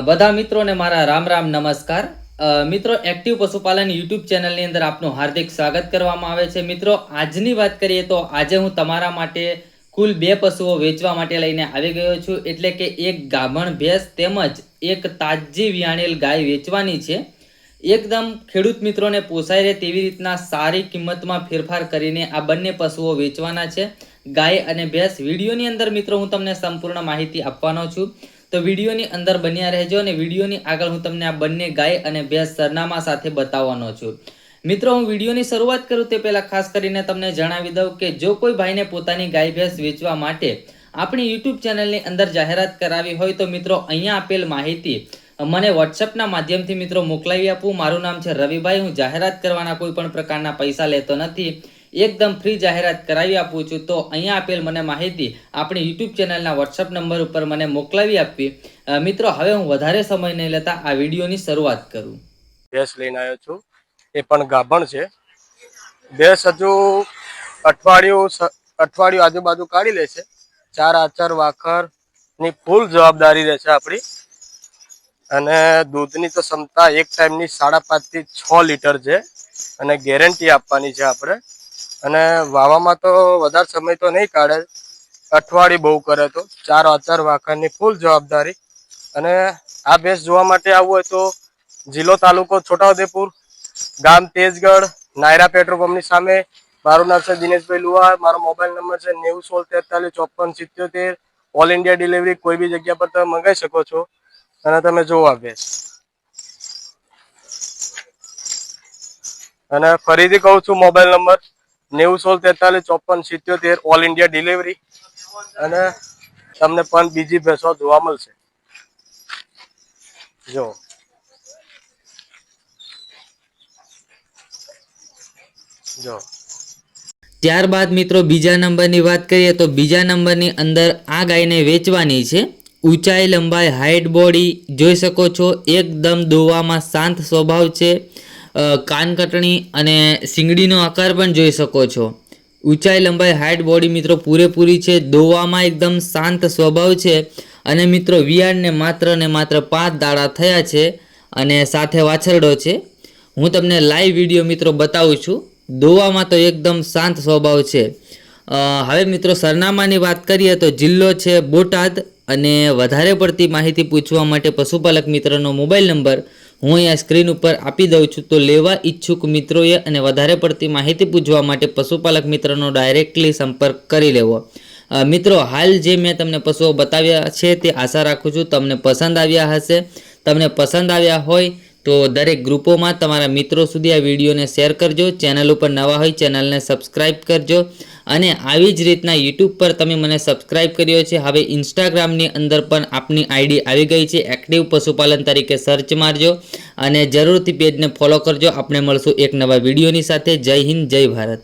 બધા મિત્રોને મારા રામ રામ નમસ્કાર. મિત્રો, એક્ટિવ પશુપાલન યુટ્યુબ ચેનલની અંદર આપનું હાર્દિક સ્વાગત કરવામાં આવે છે. મિત્રો, આજની વાત કરીએ તો આજે હું તમારા માટે કુલ બે પશુઓ વેચવા માટે લઈને આવી ગયો છું. એટલે કે એક ગાભણ ભેંસ તેમજ એક તાજી વિયાણેલ ગાય વેચવાની છે. એકદમ ખેડૂત મિત્રોને પોસાય રહે તેવી રીતના સારી કિંમતમાં ફેરફાર કરીને આ બંને પશુઓ વેચવાના છે. ગાય અને ભેંસ વિડીયોની અંદર મિત્રો હું તમને સંપૂર્ણ માહિતી આપવાનો છું. તો વિડીયોની અંદર બન્યા રહેજો અને વિડીયોની આગળ હું તમને આ બંને ગાય અને ભેંસ સરનામા સાથે બતાવવાનો છું. મિત્રો, હું વિડીયોની શરૂઆત કરું તે પહેલાં ખાસ કરીને તમને જણાવી દઉં કે જો કોઈ ભાઈને પોતાની ગાય ભેંસ વેચવા માટે આપણી યુટ્યુબ ચેનલની અંદર જાહેરાત કરાવી હોય તો મિત્રો, અહીંયા આપેલ માહિતી મને વોટ્સઅપના માધ્યમથી મિત્રો મોકલાવી આપું. મારું નામ છે રવિભાઈ. હું જાહેરાત કરવાના કોઈ પણ પ્રકારના પૈસા લેતો નથી. એકદમ ફ્રી જાહેરાત કરાવી આપું છું. તો અહીંયા આપેલ મને માહિતી આપણી યુટ્યુબ ચેનલના વોટ્સઅપ નંબર ઉપર મને મોકલાવી આપવી. મિત્રો, હવે હું વધારે સમય નહીં લેતા આ વિડીયોની શરૂઆત કરું. ભેંસ લઈને આવ્યો છું. એ પણ ગાભણ છે. ભેંસ હજુ અઠવાડિયું અઠવાડિયું આજુબાજુ કાઢી લે છે. ચાર આચર વાખરની ફૂલ જવાબદારી રહેશે આપણી. અને દૂધની તો ક્ષમતા એક ટાઈમની સાડા પાંચથી છ લીટર છે. અને ગેરંટી આપવાની છે આપણે. અને વાવામાં તો વધારે સમય તો નહીં કાઢે. અઠવાડિયું બહુ કરે તો. ચાર આચર વાખરની ફૂલ જવાબદારી. અને આ ભેંસ જોવા માટે આવવું હોય તો જિલ્લો તાલુકો છોટાઉદેપુર, ગામ તેજગઢ, નાયરા પેટ્રોલ પંપની સામે. મારું નામ છે દિનેશભાઈ લુહાર. મારો મોબાઈલ નંબર છે નેવું સોળ તેતાલીસ ચોપન સિત્યોતેર. ઓલ ઇન્ડિયા ડિલિવરી કોઈ બી જગ્યા પર તમે મંગાવી શકો છો. અને તમે જોવો ભેંસ અને ફરીથી કહું છું મોબાઈલ નંબર નેવું સોળ તેતાલીસ, ચોપન, સિત્યોતેર ઓલ ઇન્ડિયા ડિલિવરી અને તમને પણ બીજી ભેંસો જોવા મળશે. જો. ત્યારબાદ મિત્રો બીજા નંબરની વાત કરીએ તો બીજા નંબરની અંદર આ ગાયને વેચવાની છે. ઊંચાઈ, લંબાઈ હાઇટ બોડી જોઈ શકો છો. એકદમ દોવામાં શાંત સ્વભાવ છે. કાનકટણી અને સિંગડીનો આકાર પણ જોઈ શકો છો. ઊંચાઈ, લંબાઈ હાઇટ બોડી મિત્રો પૂરેપૂરી છે. દોવામાં એકદમ શાંત સ્વભાવ છે. અને મિત્રો વિયાળને માત્ર ને માત્ર પાંચ દાડા થયા છે અને સાથે વાછરડો છે. હું તમને લાઈવ વીડિયો મિત્રો બતાવું છું. દોવામાં તો એકદમ શાંત સ્વભાવ છે. હવે મિત્રો સરનામાની વાત કરીએ તો જિલ્લો છે બોટાદ. અને વધારે પડતી માહિતી પૂછવા માટે પશુપાલક મિત્રનો મોબાઈલ નંબર હું અહીંયા સ્ક્રીન ઉપર આપી દઉં છું. તો લેવા ઈચ્છુક મિત્રોએ અને વધારે પડતી માહિતી પૂછવા માટે પશુપાલક મિત્રનો ડાયરેક્ટલી સંપર્ક કરી લેવો. મિત્રો, હાલ જે મેં તમને પશુઓ બતાવ્યા છે તે આશા રાખું છું તમને પસંદ આવ્યા હશે. તમને પસંદ આવ્યા હોય તો દરેક ગ્રુપોમાં તમારા મિત્રો સુધી આ વિડીયોને શેર કરજો. ચેનલ ઉપર નવા હોય ચેનલને સબસ્ક્રાઈબ કરજો. અને આવી જ રીતના યુટ્યુબ પર તમે મને સબસ્ક્રાઇબ કર્યો છે. હવે ઇન્સ્ટાગ્રામની અંદર પણ આપની આઈડી આવી ગઈ છે. એક્ટિવ પશુપાલન તરીકે સર્ચ મારજો અને જરૂરથી પેજને ફોલો કરજો. આપણે મળશું એક નવા વિડીયોની સાથે. જય હિન્દ, જય ભારત.